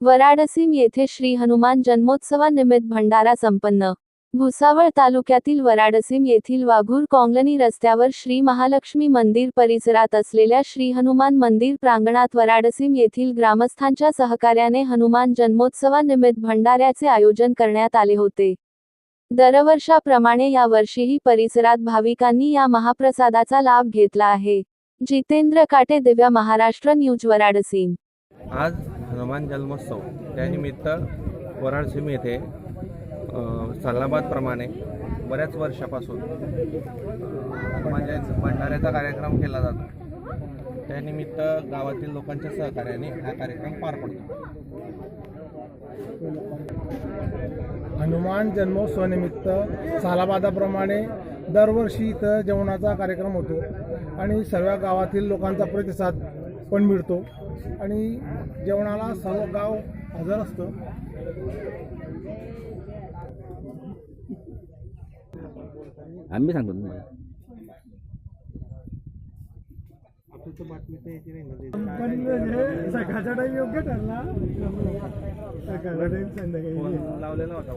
वराडसीम येथे श्री हनुमान जन्मोत्सवानिमित्त भंडारा संपन्न. भुसावळ तालुक्यातील वराडसीम येथील वाघूर कॉंगलनी रस्त्यावर श्री महालक्ष्मी मंदिर परिसरात असलेल्या श्री हनुमान मंदिर प्रांगणात वराडसीम येथील ग्रामस्थांच्या सहकार्याने हनुमान जन्मोत्सवानिमित्त भंडाऱ्याचे आयोजन करण्यात आले होते. दरवर्षाप्रमाणे यावर्षीही परिसरात भाविकांनी या महाप्रसादाचा लाभ घेतला आहे. जितेंद्र काटे दिव्या महाराष्ट्र न्यूज वराडसीम आज हनुमान जन्मोत्सव. त्यानिमित्त वराडसीम येथे सल्लाबादप्रमाणे सालाबादप्रमाणे बऱ्याच वर्षापासून हनुमान जयंती भंडाऱ्याचा कार्यक्रम केला जातो. त्यानिमित्त गावातील लोकांच्या सहकार्याने हा कार्यक्रम पार पडतो. हनुमान जन्मोत्सवानिमित्त सालाबादाप्रमाणे दरवर्षी इथं जेवणाचा कार्यक्रम होतो. आणि सर्व गावातील लोकांचा प्रतिसाद पण मिळतो. आणि जेवणाला सर्व गाव हजर असतं. आम्ही सांगतो तुम्हाला. सकाळचा टाईम योग्य ठरला सकाळचा टाईम संध्याकाळी लावलेला होता